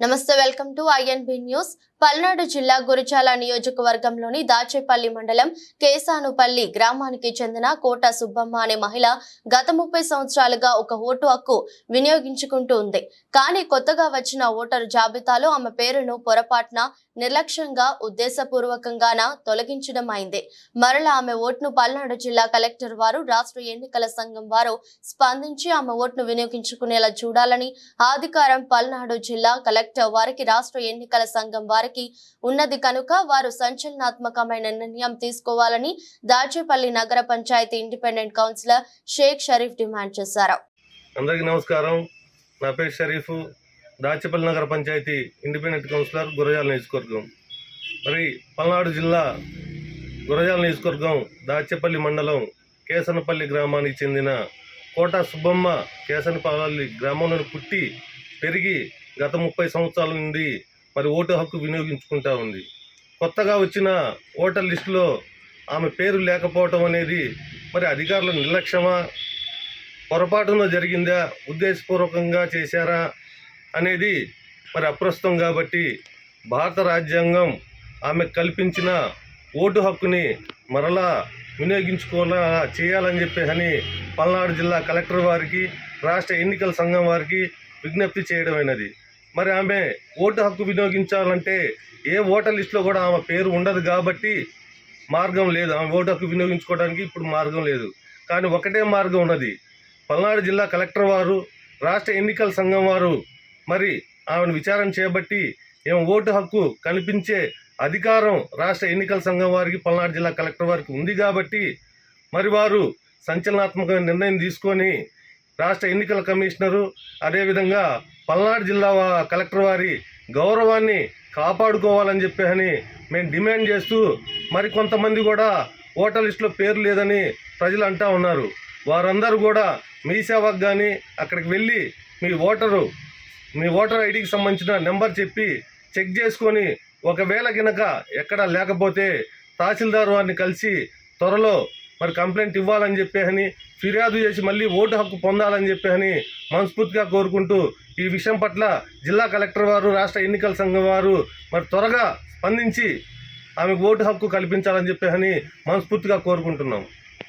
నమస్తే welcome to INB news. Palnadu జిల్లా గురిచాల నియోజకవర్గంలోని దాచేపల్లి మండలం కేసానుపల్లి గ్రామానికి చెందిన కోట సుబ్బమ్మ అనే మహిళ గత ముప్పై సంవత్సరాలుగా ఒక ఓటు హక్కు వినియోగించుకుంటూ ఉంది. కానీ కొత్తగా వచ్చిన ఓటరు జాబితాలో ఆమె పేరును పొరపాటున నిర్లక్ష్యంగా ఉద్దేశపూర్వకంగాన తొలగించడం అయింది. మరలా ఆమె ఓటును పల్నాడు జిల్లా కలెక్టర్ వారు రాష్ట్ర ఎన్నికల సంఘం వారు స్పందించి ఆమె ఓటును వినియోగించుకునేలా చూడాలని అధికారం పల్నాడు జిల్లా కలెక్టర్ వారికి రాష్ట్ర ఎన్నికల సంఘం వారికి ఉన్నది కనుక వారు సంచలనాత్మకమైన నిర్ణయం తీసుకోవాలని దాచేపల్లి నగర panchayat independent councillor Shaik Sharif demand చేశారు. అందరికీ నమస్కారం. నా పేరు షరీఫ్. దాచేపల్లి నగర పంచాయతీ ఇండిపెండెంట్ కౌన్సిలర్ గురజాల నియోజకవర్గం. మరి పల్నాడు జిల్లా గురజాల నియోజకవర్గం దాచేపల్లి మండలం కేసనపల్లి గ్రామానికి చెందిన కోట సుబ్బమ్మ కేసనపల్లి గ్రామంలో పుట్టి పెరిగి గత ముప్పై సంవత్సరాల నుండి మరి ఓటు హక్కు వినియోగించుకుంటా ఉంది. కొత్తగా వచ్చిన ఓటర్ లిస్టులో ఆమె పేరు లేకపోవటం అనేది మరి అధికారుల నిర్లక్ష్యమా? పొరపాటున జరిగిందా? ఉద్దేశపూర్వకంగా చేశారా? అనేది మరి అప్రస్తుతం కాబట్టి భారత రాజ్యాంగం ఆమె కల్పించిన ఓటు హక్కుని మరలా వినియోగించుకోవాలా చేయాలని చెప్పేసి పల్నాడు జిల్లా కలెక్టర్ వారికి రాష్ట్ర ఎన్నికల సంఘం వారికి విజ్ఞప్తి చేయడమైనది. మరి ఆమె ఓటు హక్కు వినియోగించాలంటే ఏ ఓటర్ లిస్టులో కూడా ఆమె పేరు ఉండదు కాబట్టి మార్గం లేదు. ఆమె ఓటు హక్కు వినియోగించుకోవడానికి ఇప్పుడు మార్గం లేదు. కానీ ఒకటే మార్గం ఉన్నది. పల్నాడు జిల్లా కలెక్టర్ వారు రాష్ట్ర ఎన్నికల సంఘం వారు మరి ఆమెను విచారణ చేపట్టి ఏం ఓటు హక్కు కల్పించే అధికారం రాష్ట్ర ఎన్నికల సంఘం వారికి పల్నాడు జిల్లా కలెక్టర్ వారికి ఉంది కాబట్టి మరి వారు సంచలనాత్మక నిర్ణయం తీసుకొని రాష్ట్ర ఎన్నికల కమిషనరు అదేవిధంగా పల్నాడు జిల్లా కలెక్టర్ వారి గౌరవాన్ని కాపాడుకోవాలని చెప్పని మేము డిమాండ్ చేస్తూ మరి కొంతమంది కూడా ఓటర్ లిస్టులో పేరు లేదని ప్రజలు అంటా ఉన్నారు. వారందరూ కూడా మీ సేవకు కానీ అక్కడికి వెళ్ళి మీ ఓటరు మీ ఓటర్ ఐడికి సంబంధించిన నెంబర్ చెప్పి చెక్ చేసుకొని ఒకవేళ గినక ఎక్కడ లేకపోతే తహసీల్దార్ వారిని కలిసి త్వరలో మరి కంప్లైంట్ ఇవ్వాలని చెప్పేసి ఫిర్యాదు చేసి మళ్ళీ ఓటు హక్కు పొందాలని చెప్పేసి మనస్ఫూర్తిగా కోరుకుంటూ ఈ విషయం పట్ల జిల్లా కలెక్టర్ వారు రాష్ట్ర ఎన్నికల సంఘం వారు మరి త్వరగా స్పందించి ఆమెకు ఓటు హక్కు కల్పించాలని చెప్పేసి మనస్ఫూర్తిగా కోరుకుంటున్నాం.